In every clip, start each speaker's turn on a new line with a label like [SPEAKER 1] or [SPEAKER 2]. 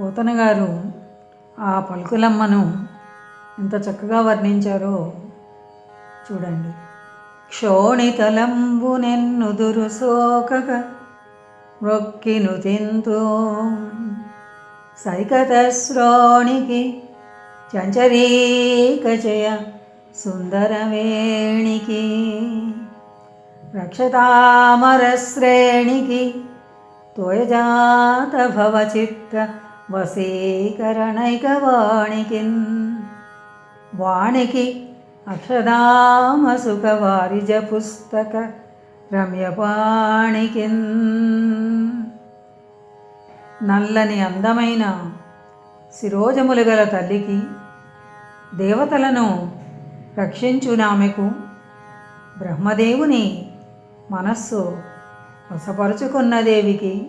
[SPEAKER 1] పోతనగారు ఆ పలుకులమ్మను ఎంత చక్కగా వర్ణించారో చూడండి. క్షోణితలంబు నెన్నుదురు సోకక రొక్కిను తింతూ సైకత శ్రోణికి చంచరీకచయ సుందరవేణికి రక్షతామరశ్రేణికి తోయజాత భవచిత్త వశీకరణైకవాణికిన్ వాణికి అక్షదామ సుఖ వారిజ పుస్తక రమ్యపాణికిన్ నల్లని అందమైన శిరోజములు గల తల్లికి దేవతలను రక్షించునామెకు బ్రహ్మదేవుని మనస్సు వశపరుచుకున్న దేవికి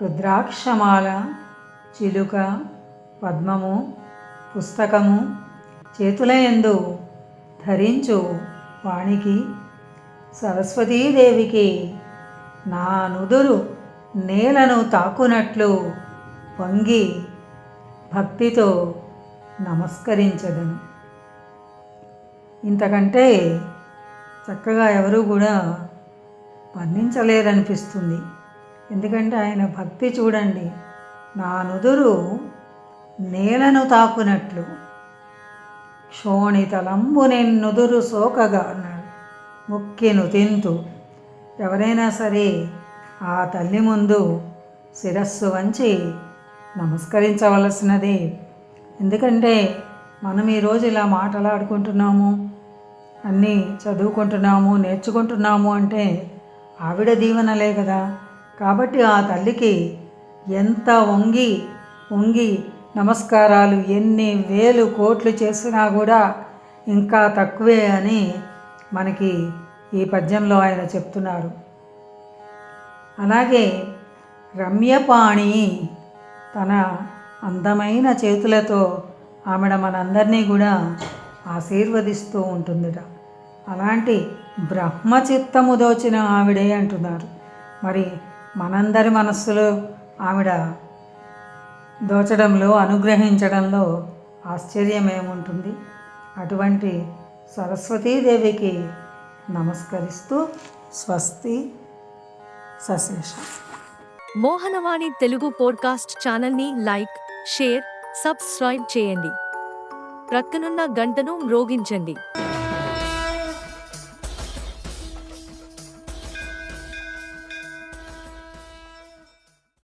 [SPEAKER 1] రుద్రాక్షమాల చిలుక పద్మము పుస్తకము చేతులయందు ధరించు వాణికి సరస్వతీదేవికి నా నుదురు నేలను తాకునట్లు వంగి భక్తితో నమస్కరించదను. ఇంతకంటే చక్కగా ఎవరు కూడా వర్ణించలేరనిపిస్తుంది. ఎందుకంటే ఆయన భక్తి చూడండి. నా నుదురు నేలను తాకునట్లు. క్షోణితలంబు నుదురు సోకగా అన్నాడు. ముక్కిను తింతు ఎవరైనా సరే ఆ తల్లి ముందు శిరస్సు వంచి నమస్కరించవలసినదే. ఎందుకంటే మనం ఈరోజు ఇలా మాటలాడుకుంటున్నాము అన్నీ చదువుకుంటున్నాము నేర్చుకుంటున్నాము అంటే ఆవిడ దీవెనలే కదా. కాబట్టి ఆ తల్లికి ఎంత వంగి వంగి నమస్కారాలు ఎన్ని వేలు కోట్లు చేసినా కూడా ఇంకా తక్కువే అని మనకి ఈ పద్యంలో ఆయన చెప్తున్నారు. అలాగే రమ్యపాణి తన అందమైన చేతులతో ఆమెడ మనందరినీ కూడా ఆశీర్వదిస్తూ ఉంటుందిట. అలాంటి బ్రహ్మచిత్తము దోచిన ఆవిడే అంటున్నారు. మరి మనందరి మనస్సులో ఆవిడ దోచడంలో అనుగ్రహించడంలో ఆశ్చర్యమేముంటుంది? అటువంటి సరస్వతీదేవికి నమస్కరిస్తూ స్వస్తి సశేషం.
[SPEAKER 2] మోహనవాణి తెలుగు పోడ్కాస్ట్ ఛానల్ని లైక్ షేర్ సబ్స్క్రైబ్ చేయండి. ప్రక్కనున్న గంటను మ్రోగించండి.